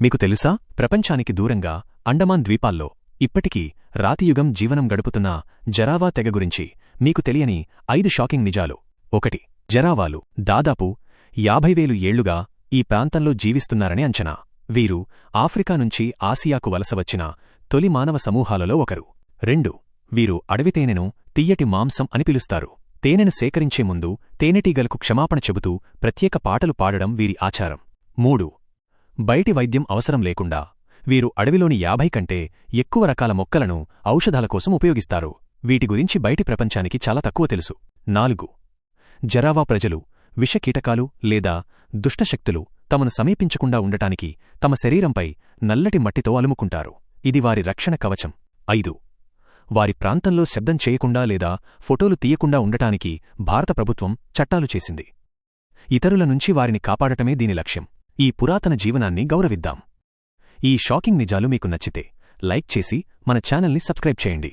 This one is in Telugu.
మీకు తెలుసా? ప్రపంచానికి దూరంగా అండమాన్ ద్వీపాల్లో ఇప్పటికీ రాతియుగం జీవనం గడుపుతున్న జరావా తెగ గురించి మీకు తెలియని ఐదు షాకింగ్ నిజాలు. ఒకటి జరావాలు దాదాపు యాభై వేలు ఏళ్ళుగా ఈ ప్రాంతంలో జీవిస్తున్నారని అంచనా. వీరు ఆఫ్రికా నుంచి ఆసియాకు వలస వచ్చిన తొలి మానవ సమూహాలలో ఒకరు. రెండు వీరు అడవి తేనెను తియ్యటి మాంసం అని పిలుస్తారు. తేనెను సేకరించే ముందు తేనెటీగలకు క్షమాపణ చెబుతూ ప్రత్యేక పాటలు పాడడం వీరి ఆచారం. మూడు బయటి వైద్యం అవసరం లేకుండా వీరు అడవిలోని యాభై కంటే ఎక్కువ రకాల మొక్కలను ఔషధాల కోసం ఉపయోగిస్తారు. వీటి గురించి బయటి ప్రపంచానికి చాలా తక్కువ తెలుసు. నాలుగు. జరావా ప్రజలు విషకీటకాలు లేదా దుష్టశక్తులు తమను సమీపించకుండా ఉండటానికి తమ శరీరంపై నల్లటి మట్టితో అలుముకుంటారు. ఇది వారి రక్షణ కవచం. ఐదు. వారి ప్రాంతంలో శబ్దం చేయకుండా లేదా ఫోటోలు తీయకుండా ఉండటానికి భారత ప్రభుత్వం చట్టాలు చేసింది. ఇతరుల నుంచి వారిని కాపాడటమే దీని లక్ష్యం. ఈ పురాతన జీవనాన్ని గౌరవిద్దాం. ఈ షాకింగ్ నిజాలు మీకు నచ్చితే లైక్ చేసి మన ఛానల్ని సబ్స్క్రైబ్ చేయండి.